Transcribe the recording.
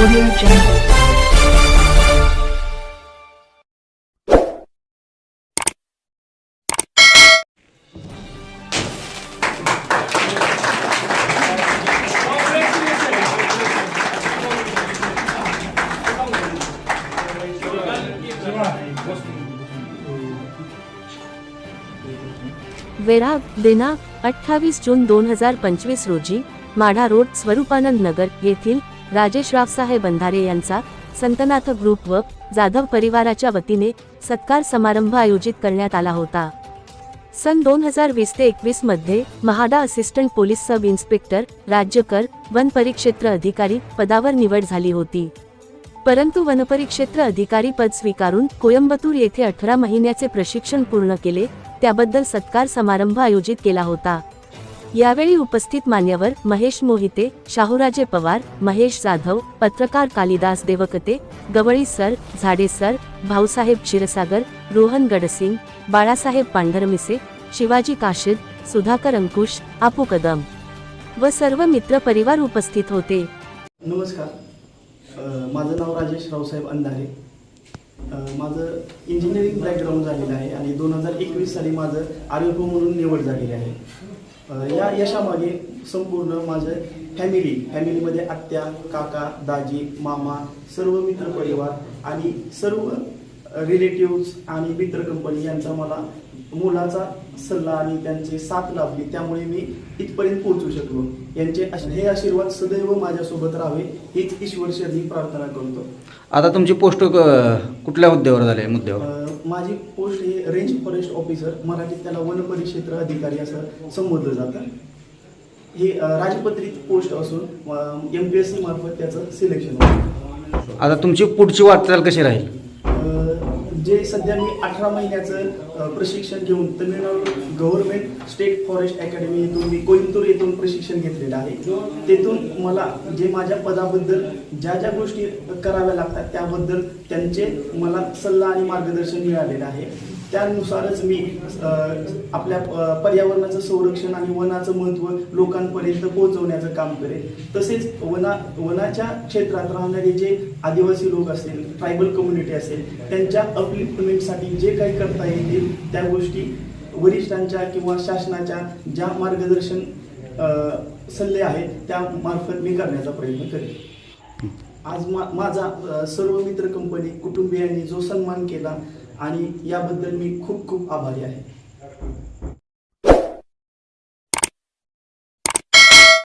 Audio Jungle. दिनांक अठ्ठावीस जून दोन हजार पंचवीस रोजी माढा रोड स्वरूपानंद नगर येथील राजेश रावसाहेब बंधारे यांचा संतनाथ ग्रुप व जाधव परिवाराच्या वतीने सत्कार समारंभ आयोजित करण्यात आला होता. सन दोन हजार वीस ते एकवीसमध्ये MHADA assistant police sub inspector राज्यकर वन परिक्षेत्र अधिकारी पदावर निवड झाली होती. परंतु वनपरिक्षेत्र अधिकारी पद स्वीकारून कोयंबतूर येथे अठरा महिन्याचे प्रशिक्षण पूर्ण केले त्याबद्दल सत्कार समारंभ आयोजित केला होता. यावेळी उपस्थित मान्यवर महेश मोहिते शाहूराजे पवार महेश जाधव पत्रकार कालिदास देवकते गवळी सर झाडे सर भाऊसाहेब क्षीरसागर रोहन गडसिंग बाळासाहेब पांढरमिसे शिवाजी काशीद सुधाकर अंकुश आपू कदम व सर्व मित्र परिवार उपस्थित होते. नमस्कार. माझं नाव राजेश रावसाहेब अंधारे. माझं इंजिनिअरिंग बॅकग्राऊंड झालेलं आहे आणि दोन हजार एकवीस साली माझं आरोग्य म्हणून निवड झालेली आहे. या यशामागे संपूर्ण माझं फॅमिली फॅमिलीमध्ये आत्या काका दाजी मामा सर्व मित्रपरिवार आणि सर्व रिलेटिव्स आणि मित्र कंपनी यांचा मला मुलाचा सल्ला आणि त्यांचे साथ लाभली. त्यामुळे मी इथपर्यंत पोहोचू शकलो. यांचे हे आशीर्वाद सदैव माझ्यासोबत राहावे हीच ईश्वर शरणी प्रार्थना करतो. आता तुमची पोस्ट कुठल्या हुद्द्यावर झाली मुद्द्यावर. माझी पोस्ट ही रेंज फॉरेस्ट ऑफिसर मराठीत त्याला वन परिक्षेत्र अधिकारी असं संबोधलं जातं. ही राजपत्रित पोस्ट असून एम पी एस सी मार्फत त्याचं सिलेक्शन होतं. आता तुमची पुढची वाटचाल कशी राहील? जे सध्या मी अठरा महिन्याचं प्रशिक्षण घेऊन Tamil Nadu government state forest academy येथून मी कोईमतूर येथून प्रशिक्षण घेतलेलं आहे. तेथून मला जे माझ्या पदाबद्दल ज्या ज्या गोष्टी कराव्या लागतात त्याबद्दल त्यांचे मला सल्ला आणि मार्गदर्शन मिळालेलं आहे. त्यानुसारच मी आपल्या पर्यावरणाचं संरक्षण आणि वनाचं महत्त्व लोकांपर्यंत पोहोचवण्याचं काम करेन. तसेच वना वनाच्या क्षेत्रात राहणारे जे आदिवासी लोक असतील ट्रायबल कम्युनिटी असेल त्यांच्या अपलिफ्टमेंटसाठी जे काही करता येतील त्या गोष्टी वरिष्ठांच्या किंवा शासनाच्या ज्या मार्गदर्शन सल्ले आहेत त्या मार्फत मी करण्याचा प्रयत्न करेन. आज मा माझा सर्व मित्र कंपनी कुटुंबियांनी जो सन्मान केला आणि याबद्दल मी खूप खूप आभारी आहे.